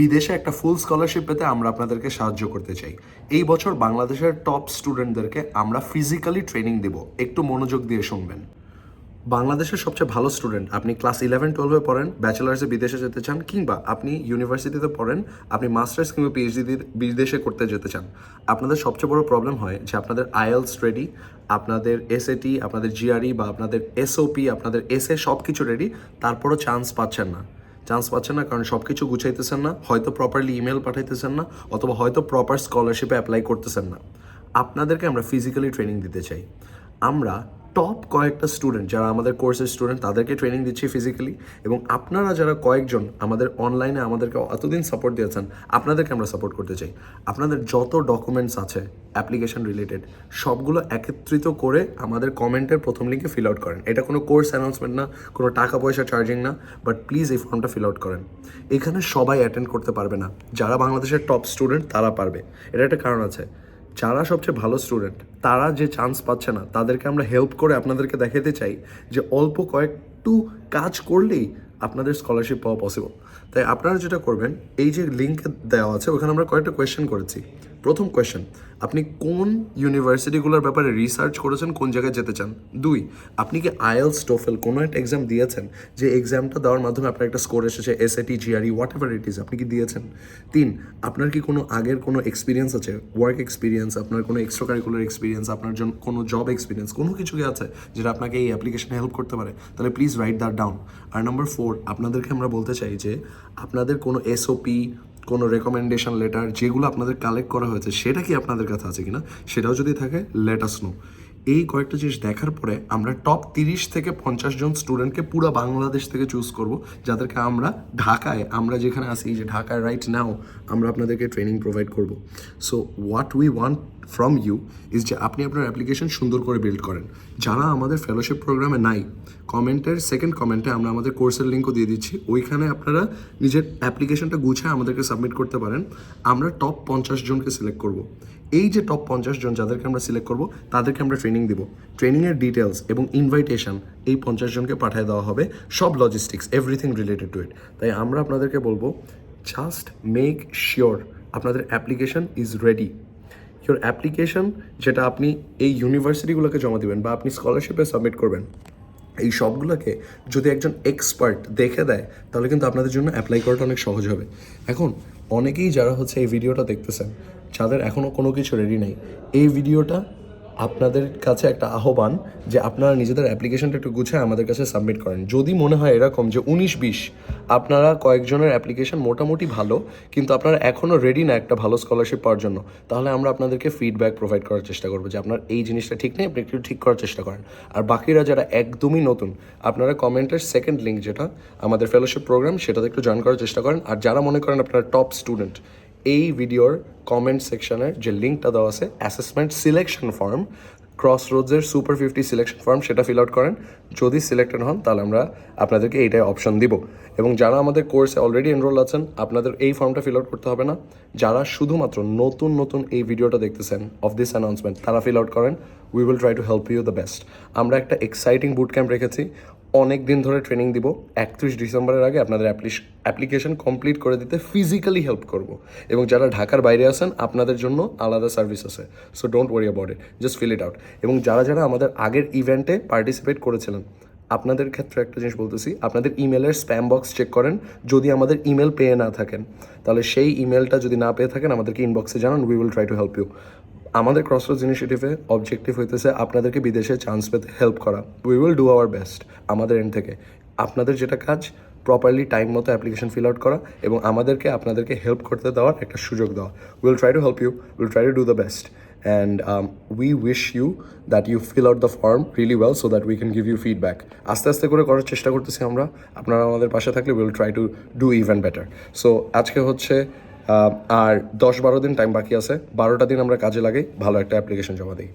বিদেশে একটা ফুল স্কলারশিপ পেতে আমরা আপনাদেরকে সাহায্য করতে চাই। এই বছর বাংলাদেশের টপ স্টুডেন্টদেরকে আমরা ফিজিক্যালি ট্রেনিং দেব। একটু মনোযোগ দিয়ে শুনবেন। বাংলাদেশের সবচেয়ে ভালো স্টুডেন্ট আপনি ক্লাস ইলেভেন টুয়েলভে পড়েন ব্যাচেলার্সে বিদেশে যেতে চান, কিংবা আপনি ইউনিভার্সিটিতে পড়েন, আপনি মাস্টার্স কিংবা পিএইচডি বিদেশে করতে যেতে চান। আপনাদের সবচেয়ে বড় প্রবলেম হয় যে আপনাদের আইএলস রেডি আপনাদের এসএটি আপনাদের জিআরই বা আপনাদের এসওপি আপনাদের এসএ সব কিছু রেডি তারপরও চান্স পাচ্ছেন না। চান্স পাচ্ছেন না, কারণ সব কিছু গুছাইতেছেন না, হয়তো প্রপারলি ইমেল পাঠাইতেছেন না, অথবা হয়তো প্রপার স্কলারশিপে অ্যাপ্লাই করতেছেন না। আপনাদেরকে আমরা ফিজিক্যালি ট্রেনিং দিতে চাই। আমরা টপ কয়েকটা স্টুডেন্ট যারা আমাদের কোর্সের স্টুডেন্ট তাদেরকে ট্রেনিং দিচ্ছি ফিজিক্যালি এবং আপনারা যারা কয়েকজন আমাদের অনলাইনে আমাদেরকে এতদিন সাপোর্ট দিয়েছেন, আপনাদেরকে আমরা সাপোর্ট করতে চাই। আপনাদের যত ডকুমেন্টস আছে অ্যাপ্লিকেশন রিলেটেড সবগুলো একত্রিত করে আমাদের কমেন্টের প্রথম লিঙ্কে ফিল আউট করেন। এটা কোনো কোর্স অ্যানাউন্সমেন্ট না, কোনো টাকা পয়সা চার্জিং না বাট প্লিজ এই ফর্মটা ফিল আউট করেন। এখানে সবাই অ্যাটেন্ড করতে পারবে না। যারা বাংলাদেশের টপ স্টুডেন্ট তারা পারবে। এটা একটা কারণ আছে। যারা সবচেয়ে ভালো স্টুডেন্ট তারা যে চান্স পাচ্ছে না, তাদেরকে আমরা হেল্প করে আপনাদেরকে দেখাতে চাই যে অল্প কয়েকটু কাজ করলেই আপনাদের স্কলারশিপ পাওয়া পসিবল তাই আপনারা যেটা করবেন, এই যে লিঙ্ক দেওয়া আছে, ওখানে আমরা কয়েকটা কোয়েশ্চেন করেছি। প্রথম কোয়েশ্চেন আপনি কোন ইউনিভার্সিটিগুলোর ব্যাপারে রিসার্চ করেছেন, কোন জায়গায় যেতে চান? দুই, আপনি কি আইএলস টোফেল কোনো একটা এক্সাম দিয়েছেন? যে এক্সামটা দেওয়ার মাধ্যমে আপনার একটা স্কোর এসেছে SAT GRE whatever it is আপনি কি দিয়েছেন? তিন, আপনার কি কোনো আগের কোনো এক্সপিরিয়েন্স আছে? ওয়ার্ক এক্সপিরিয়েন্স আপনার কোনো এক্সট্রা কারিকুলার এক্সপিরিয়েন্স আপনার জন্য কোনো জব এক্সপিরিয়েন্স কোনো কিছু কি আছে যেটা আপনাকে এই অ্যাপ্লিকেশনে হেল্প করতে পারে? তাহলে প্লিজ রাইট দ্যাট ডাউন আর নাম্বার ফোর আপনাদেরকে আমরা বলতে চাই যে আপনাদের কোনো এসওপি কোনো রেকমেন্ডেশন লেটার যেগুলো আপনাদের কালেক্ট করা হয়েছে, সেটা কি আপনাদের কাছে আছে কিনা? সেটাও যদি থাকে লেটাস নো এই কয়েকটা জিনিস দেখার পরে আমরা টপ তিরিশ থেকে পঞ্চাশ জন স্টুডেন্টকে পুরো বাংলাদেশ থেকে চুজ করব, যাদেরকে আমরা ঢাকায়, আমরা যেখানে আসি যে ঢাকায় রাইট নাও আমরা আপনাদেরকে ট্রেনিং প্রোভাইড করব। So what we want from you is যে আপনি আপনার অ্যাপ্লিকেশন সুন্দর করে বিল্ড করেন। যারা আমাদের ফেলোশিপ প্রোগ্রামে নাই কমেন্টের সেকেন্ড কমেন্টে আমরা আমাদের কোর্সের লিঙ্কও দিয়ে দিচ্ছি। ওইখানে আপনারা নিজের অ্যাপ্লিকেশনটা গুছিয়ে আমাদেরকে সাবমিট করতে পারেন। আমরা টপ পঞ্চাশ জনকে সিলেক্ট করব। এই যে টপ পঞ্চাশ জন যাদেরকে আমরা সিলেক্ট করব, তাদেরকে আমরা ট্রেনিং দিব। ট্রেনিংয়ের ডিটেলস এবং ইনভাইটেশন এই পঞ্চাশ জনকে পাঠিয়ে দেওয়া হবে। সব logistics everything related to it তাই আমরা আপনাদেরকে বলব জাস্ট মেক শিওর আপনাদের application is ready your application যেটা আপনি এই ইউনিভার্সিটিগুলোকে জমা দেবেন বা আপনি স্কলারশিপে সাবমিট করবেন, এই সবগুলোকে যদি একজন এক্সপার্ট দেখে দেয়, তাহলে কিন্তু আপনাদের জন্য অ্যাপ্লাই করাটা অনেক সহজ হবে। এখন, অনেকেই যারা হচ্ছে এই ভিডিওটা দেখতেছেন, যাদের এখনও কোনো কিছু রেডি নেই, এই ভিডিওটা আপনাদের কাছে একটা আহ্বান যে আপনারা নিজেদের অ্যাপ্লিকেশনটা একটু গুছায় আমাদের কাছে সাবমিট করেন। যদি মনে হয় এরকম যে উনিশ বিশ, আপনারা কয়েকজনের অ্যাপ্লিকেশন মোটামুটি ভালো, কিন্তু আপনারা এখনও রেডি না একটা ভালো স্কলারশিপ পাওয়ার জন্য, তাহলে আমরা আপনাদেরকে ফিডব্যাক প্রোভাইড করার চেষ্টা করব যে আপনার এই জিনিসটা ঠিক নেই, আপনি একটু ঠিক করার চেষ্টা করেন। আর বাকিরা যারা একদমই নতুন, আপনারা কমেন্টের সেকেন্ড লিঙ্ক যেটা আমাদের ফেলোশিপ প্রোগ্রাম সেটাতে একটু জয়েন করার চেষ্টা করেন। আর যারা মনে করেন আপনারা টপ স্টুডেন্ট এই ভিডিওর কমেন্ট সেকশনের যে লিঙ্কটা দেওয়া আছে অ্যাসেসমেন্ট সিলেকশন ফর্ম ক্রস রোডসের সুপার ফিফটি সিলেকশন ফর্ম সেটা ফিল আউট করেন। যদি সিলেক্টেড হন, তাহলে আমরা আপনাদেরকে এইটাই অপশন দিব। এবং যারা আমাদের কোর্সে অলরেডি এনরোল আছেন, আপনাদের এই ফর্মটা ফিল আউট করতে হবে না। যারা শুধুমাত্র নতুন নতুন এই ভিডিওটা দেখতেছেন অফ দিস অ্যানাউন্সমেন্ট তারা ফিল আউট করেন। We will try to help you the best আমরা একটা এক্সাইটিং বুট ক্যাম্প রেখেছি। অনেক দিন ধরে ট্রেনিং দিব। একত্রিশ ডিসেম্বরের আগে আপনাদের অ্যাপ্লিকেশন কমপ্লিট করে দিতে ফিজিক্যালি হেল্প করব। এবং যারা ঢাকার বাইরে আছেন, আপনাদের জন্য আলাদা সার্ভিস আছে। So don't worry about it just fill it out এবং যারা যারা আমাদের আগের ইভেন্টে পার্টিসিপেট করেছিলেন, আপনাদের ক্ষেত্রে একটা জিনিস বলতেছি, আপনাদের ইমেলের স্প্যাম বক্স চেক করেন। যদি আমাদের ইমেল পেয়ে না থাকেন, তাহলে সেই ইমেলটা যদি না পেয়ে থাকেন, আমাদেরকে ইনবক্সে জানান we will try to help you আমাদের ক্রসরোজ ইনিশিয়েটিভে অবজেক্টিভ হইতেছে আপনাদেরকে বিদেশে চান্স পেতে হেল্প করা। We will do our best আমাদের এন্ড থেকে। আপনাদের যেটা কাজ প্রপারলি টাইম মতো অ্যাপ্লিকেশন ফিল আউট করা এবং আমাদেরকে আপনাদেরকে হেল্প করতে দেওয়ার একটা সুযোগ দেওয়া। Will try to help you will try to do the best and we wish you that you fill out the form really well so that we can give you feedback আস্তে আস্তে করে করার চেষ্টা করতেছি আমরা। আপনারা আমাদের পাশে থাকলে will try to do even better so আজকে হচ্ছে আর দশ বারো দিন টাইম বাকি আছে, বারোটা দিন আমরা কাজে লাগাই, ভালো একটা অ্যাপ্লিকেশন জমা দিই।